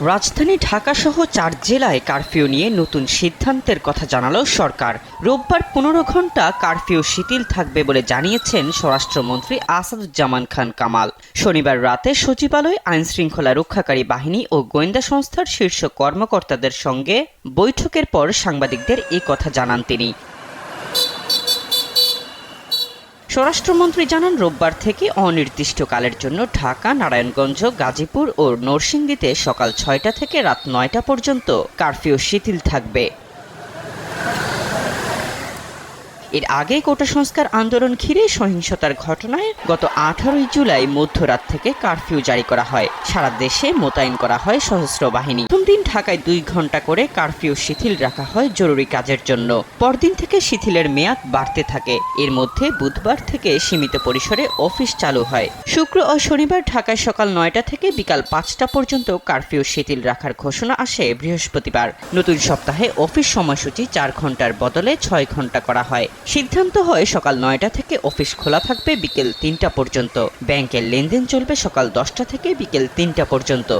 রাজধানী ঢাকাসহ চার জেলায় কারফিউ নিয়ে নতুন সিদ্ধান্তের কথা জানালো সরকার। রোববার পনেরো ঘণ্টা কারফিউ শিথিল থাকবে বলে জানিয়েছেন স্বরাষ্ট্রমন্ত্রী আসাদুজ্জামান খান কামাল। শনিবার রাতে সচিবালয়ে আইনশৃঙ্খলা রক্ষাকারী বাহিনী ও গোয়েন্দা সংস্থার শীর্ষ কর্মকর্তাদের সঙ্গে বৈঠকের পর সাংবাদিকদের এ কথা জানান তিনি। স্বরাষ্ট্রমন্ত্রী জানান, রোববার থেকে অনির্দিষ্টকালের জন্য ঢাকা, নারায়ণগঞ্জ, গাজীপুর ও নরসিংদীতে সকাল ছয়টা থেকে রাত নয়টা পর্যন্ত কারফিউ শিথিল থাকবে। এর আগে কোটা সংস্কার আন্দোলন ঘিরে সহিংসতার ঘটনায় গত আঠারোই জুলাই মধ্যরাত থেকে কারফিউ জারি করা হয়। সারা দেশে মোতায়েন করা হয় সশস্ত্র বাহিনী। প্রথম দিন ঢাকায় দুই ঘণ্টা করে কারফিউ শিথিল রাখা হয় জরুরি কাজের জন্য। পরদিন থেকে শিথিলের মেয়াদ বাড়তে থাকে। এর মধ্যে বুধবার থেকে সীমিত পরিসরে অফিস চালু হয়। শুক্র ও শনিবার ঢাকায় সকাল নয়টা থেকে বিকাল পাঁচটা পর্যন্ত কারফিউ শিথিল রাখার ঘোষণা আসে বৃহস্পতিবার। নতুন সপ্তাহে অফিস সময়সূচি চার ঘণ্টার বদলে ছয় ঘণ্টা করা হয়। সিদ্ধান্ত হয় সকাল নয়টা থেকে অফিস খোলা থাকবে বিকেল তিনটা পর্যন্ত। ব্যাংকের লেনদেন চলবে সকাল দশটা থেকে বিকেল তিনটা পর্যন্ত।